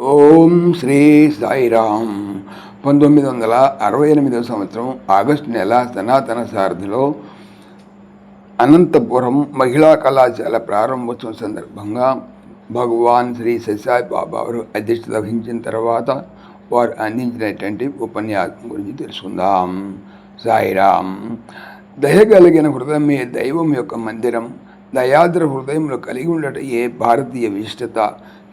ఓం శ్రీ సాయిరామ్. పంతొమ్మిది వందల అరవై ఎనిమిదవ సంవత్సరం ఆగస్టు నెల సనాతన సారథిలో అనంతపురం మహిళా కళాశాల ప్రారంభోత్సవం సందర్భంగా భగవాన్ శ్రీ సత్యసాయి బాబా వారు అధ్యక్షత వహించిన తర్వాత వారు అందించినటువంటి ఉపన్యాసం గురించి తెలుసుకుందాం. సాయిరామ్ దయగలిగిన హృదయమే దైవం యొక్క మందిరం. దయాద్ర హృదయంలో కలిగి ఉండట ఏ భారతీయ విశిష్టత?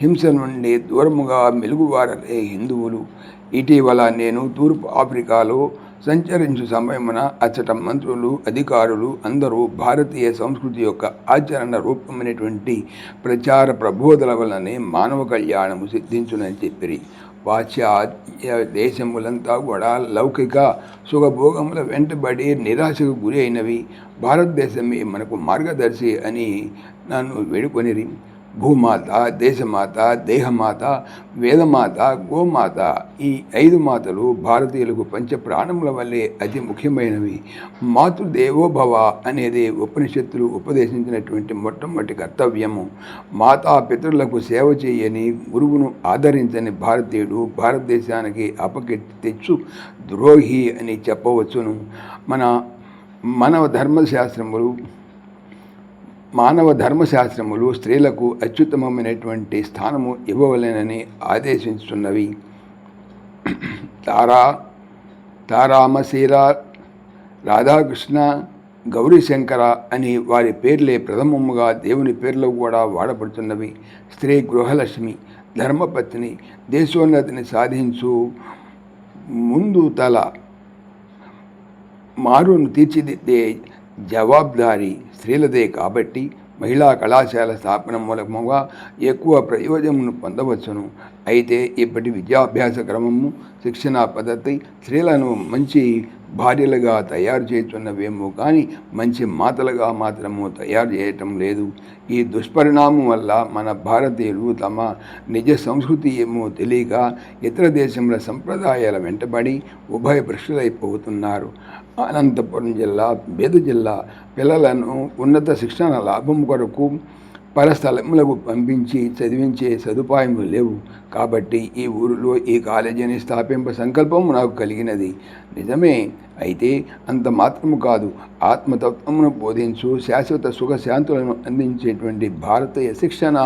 హింస నుండి దూరముగా మెలుగువారలే హిందువులు. ఇటీవల నేను తూర్పు ఆఫ్రికాలో సంచరించు సమయమున అచ్చట మంత్రులు అధికారులు అందరూ భారతీయ సంస్కృతి యొక్క ఆచరణ రూపమైనటువంటి ప్రచార ప్రబోధల వలనే మానవ కళ్యాణము సిద్ధించునని చెప్పిరి. పాశ్చాత్య దేశములంతా కూడా లౌకిక సుఖభోగముల వెంటబడి నిరాశకు గురి అయినవి భారతదేశమే మనకు మార్గదర్శి అని నన్ను వేడుకొనిరి. భూమాత దేశమాత దేహమాత వేదమాత గోమాత ఈ ఐదు మాతలు భారతీయులకు పంచ ప్రాణముల వల్లే అతి ముఖ్యమైనవి. మాతృదేవోభవ అనేది ఉపనిషత్తులు ఉపదేశించినటువంటి మొట్టమొదటి కర్తవ్యము. మాతా పితరులకు సేవ చేయని గురువును ఆదరించని భారతీయుడు భారతదేశానికి అపకీర్తి తెచ్చు ద్రోహి అని చెప్పవచ్చును. మన మన ధర్మశాస్త్రములు మానవ ధర్మశాస్త్రములు స్త్రీలకు అత్యుత్తమమైనటువంటి స్థానము ఇవ్వవలెనని ఆదేశించుతున్నవి తారా తారామశీర రాధాకృష్ణ గౌరీశంకర అని వారి పేర్లే ప్రథమముగా దేవుని పేర్లు కూడా వాడబడుతున్నవి. స్త్రీ గృహలక్ష్మి ధర్మపత్ని దేశోన్నతిని సాధించు ముందు తల మారును తీర్చిదిద్దే జవాబుదారీ స్త్రీలదే కాబట్టి మహిళా కళాశాల స్థాపన మూలకముగా ఎక్కువ ప్రయోజనమును పొందవచ్చును. అయితే ఇప్పటి విద్యాభ్యాస క్రమము శిక్షణా పద్ధతి స్త్రీలను మంచి భార్యలుగా తయారు చేస్తున్నవేమో కానీ మంచి మాతలుగా మాత్రము తయారు చేయటం లేదు. ఈ దుష్పరిణామం వల్ల మన భారతీయులు తమ నిజ సంస్కృతి ఏమో తెలియక ఇతర దేశముల సంప్రదాయాల వెంటబడి ఉభయ భ్రష్టులైపోతున్నారు. అనంతపురం జిల్లా బేద జిల్లా పిల్లలను ఉన్నత శిక్షణ లాభం కొరకు పరస్థలములకు పంపించి చదివించే సదుపాయము లేవు. కాబట్టి ఈ ఊరిలో ఈ కాలేజీని స్థాపింప సంకల్పము నాకు కలిగినది. నిజమే అయితే అంత మాత్రము కాదు. ఆత్మతత్వమును బోధించు శాశ్వత సుఖశాంతులను అందించేటువంటి భారతీయ శిక్షణ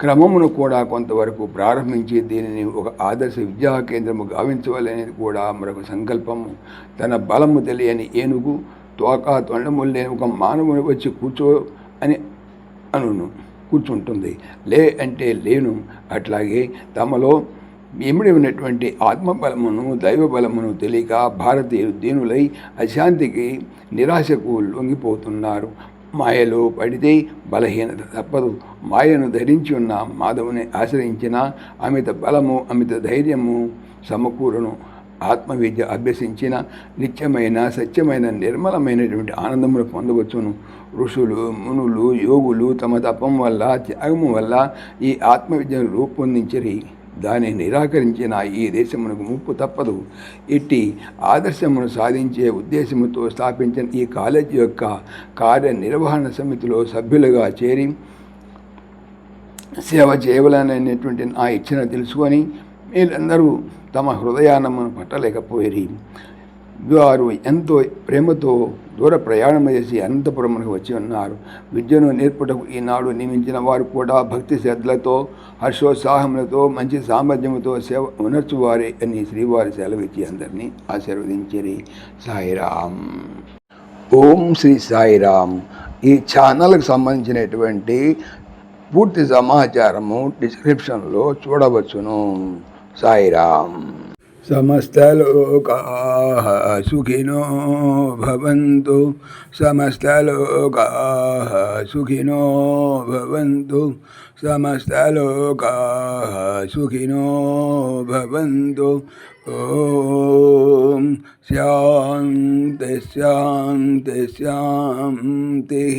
క్రమమును కూడా కొంతవరకు ప్రారంభించి దీనిని ఒక ఆదర్శ విద్యా కేంద్రము గావించవాలనేది కూడా మరొక సంకల్పము. తన బలము తెలియని ఏనుగు తోక తొండములు లేని ఒక మానవుని వచ్చి కూర్చో అనును కూర్చుంటుంది. లే అంటే లేను. అట్లాగే తమలో ఇమిడి ఉన్నటువంటి ఆత్మబలమును దైవబలమును తెలియక భారతీయులు దీనులై అశాంతికి నిరాశకు లొంగిపోతున్నారు. మాయలో పడితే బలహీనత తప్పదు. మాయను ధరించి ఉన్న మాధవుని ఆశ్రయించిన అమిత బలము అమిత ధైర్యము సమకూరును. ఆత్మవిద్య అభ్యసించిన నిత్యమైన సత్యమైన నిర్మలమైనటువంటి ఆనందమును పొందవచ్చును. ఋషులు మునులు యోగులు తమ తపం వల్ల త్యాగము వల్ల ఈ ఆత్మవిద్యను రూపొందించరి. దాన్ని నిరాకరించిన ఈ దేశమునకు ముప్పు తప్పదు. ఇట్టి ఆదర్శమును సాధించే ఉద్దేశముతో స్థాపించిన ఈ కాలేజీ యొక్క కార్యనిర్వహణ సమితిలో సభ్యులుగా చేరి సేవ చేయవలననేటువంటి నా ఇచ్చిన తెలుసుకొని వీళ్ళందరూ తమ హృదయానమును పట్టలేకపోయి వారు ఎంతో ప్రేమతో దూర ప్రయాణం చేసి అనంతపురమునకు వచ్చి ఉన్నారు. విద్యను నేర్పుటకు ఈనాడు నియమించిన వారు కూడా భక్తి శ్రద్ధలతో హర్షోత్సాహములతో మంచి సామర్థ్యముతో సేవ ఉనర్చువారే అని శ్రీవారి సెలవిచ్చి అందరినీ ఆశీర్వదించిరి. సాయిరామ్. ఓం శ్రీ సాయిరామ్. ఈ ఛానల్కి సంబంధించినటువంటి పూర్తి సమాచారము డిస్క్రిప్షన్లో చూడవచ్చును. साईराम। समस्तलोकाः सुखिनो भवन्तु। समस्तलोकाः सुखिनो भवन्तु। समस्तलोकाः सुखिनो भवन्तु। ॐ शान्ति शान्ति शान्तिः।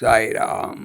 సాయిరామ్